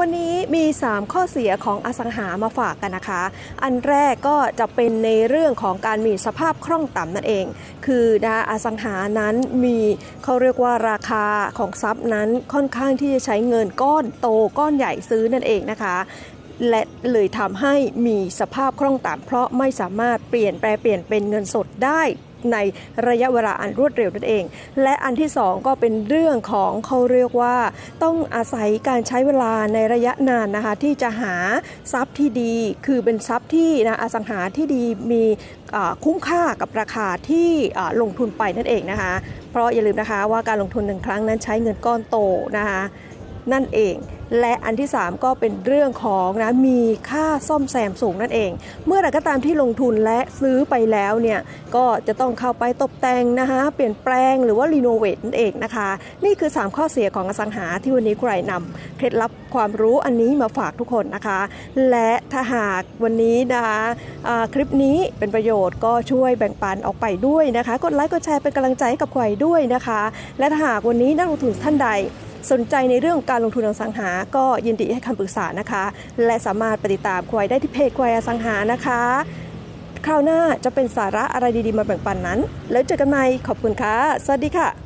วันนี้มี 3 ข้อเสียของอสังหามาฝากกันนะคะ อันแรกก็จะเป็นในเรื่องของการมีสภาพคล่องต่ำนั่นเอง คือนะอสังหานั้นมีเขาเรียกว่าราคาของทรัพย์นั้นค่อนข้างที่จะใช้เงินก้อนโตก้อนใหญ่ซื้อนั่นเองนะคะและเลยทำให้มีสภาพคล่องต่ำเพราะไม่สามารถเปลี่ยนแปลเปลี่ยนเป็นเงินสดได้ ในระยะเวลาอันรวดเร็วนั่นเอง และอันที่สองก็เป็นเรื่องของเขาเรียกว่า ต้องอาศัยการใช้เวลาในระยะนานนะคะที่จะหาทรัพย์ที่ดี คือเป็นทรัพย์ที่นะอสังหาที่ดีมีคุ้มค่ากับราคาที่ลงทุนไปนั่นเองนะคะ เพราะอย่าลืมนะคะว่าการลงทุนหนึ่งครั้งนั้นใช้เงินก้อนโตนะคะ นั่นเอง และอันที่ 3 ก็เป็นเรื่องของนะมีค่าซ่อมแซมสูงนั่นเอง เมื่อไหร่ก็ตามที่ลงทุนและซื้อไปแล้วเนี่ยก็จะต้องเข้าไปตกแต่งนะคะเปลี่ยนแปลงหรือว่ารีโนเวทนั่นเองนะคะ นี่คือ 3 ข้อเสียของอสังหาที่วันนี้ใครนำเคล็ดลับความรู้อันนี้มาฝากทุกคนนะคะ และถ้าหากวันนี้นะคะคลิปนี้เป็นประโยชน์ก็ช่วยแบ่งปันออกไปด้วยนะคะ กดไลค์กดแชร์เป็นกำลังใจให้กับใครด้วยนะคะ และถ้าหากวันนี้นักลงทุนท่านใด สนใจในเรื่องการลงทุนอสังหา ก็ยินดีให้คำปรึกษานะคะ และสามารถปฏิดตามควายได้ที่เพจควายอสังหานะคะ คราวหน้าจะเป็นสาระอะไรดีๆมาแบ่งปันนั้น แล้วเจอกันใหม่ขอบคุณค่ะ สวัสดีค่ะ